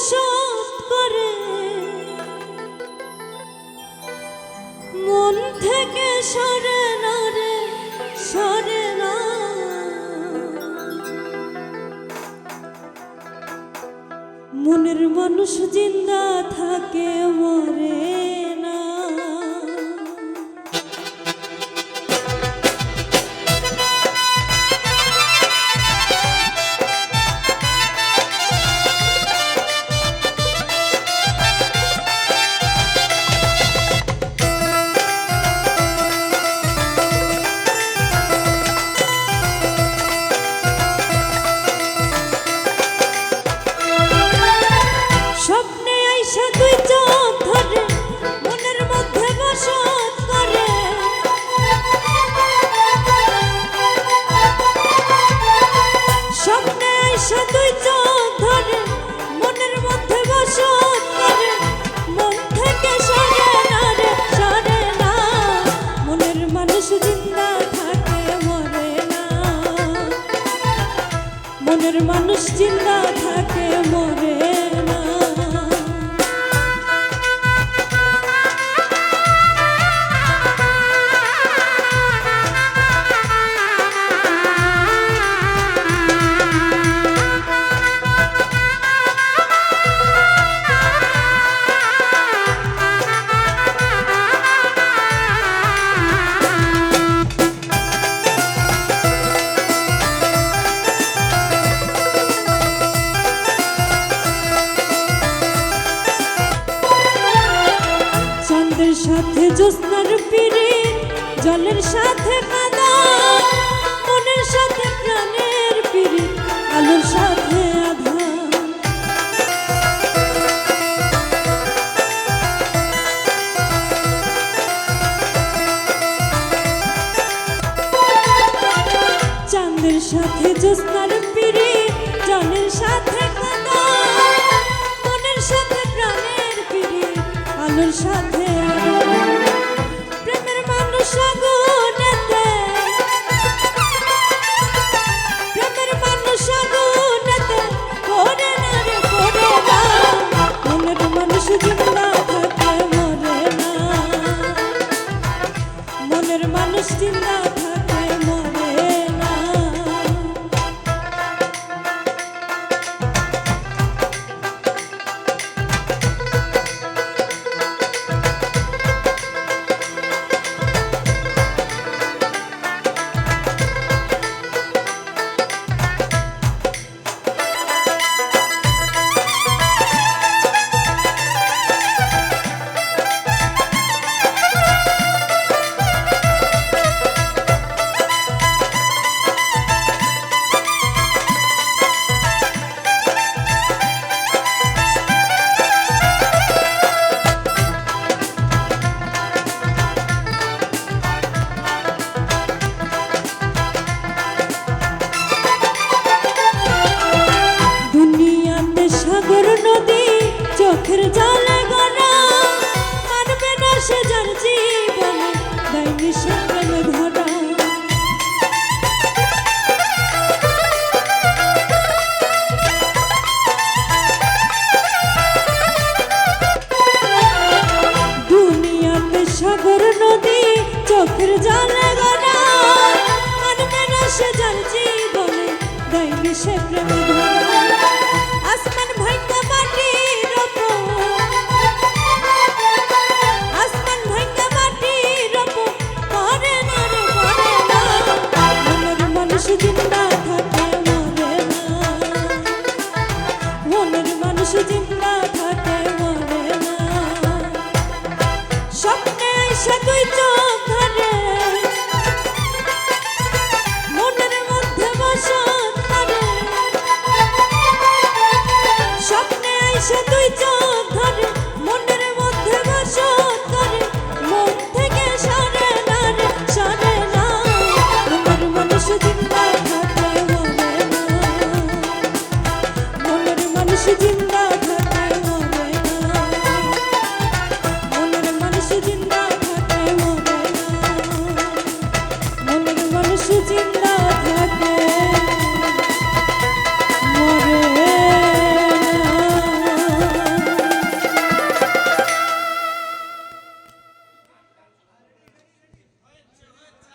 বসত করে। মন থেকে সরে না রে সরে না। মনের মানুষ জিন্দা থাকে। আইসা তুই সাথে জ্যোৎস্নার পিড়ি জলের সাথে কাদা মনের সাথে প্রাণের আলোর সাথে সাথে জ্যোৎস্নার চোখের জলে গড়া মানবে না সে যার জীবনে দেয়নি সে প্রেমে দুনিয়াতে সাগর, নদী, চোখের জলে গড়া মানবে না সে যার জীবনে দেয়নি সে প্রেমে ধরা আসমান ভাঙ্গা এসে তুই চোখ। ধরে মনের মধ্যে বসত করে স্বপ্নে এসে তুই চোখ। ধরে মনের মধ্যে বসত করে মন থেকে সরে না রে, সরে না। মনের মানুষ জিন্দা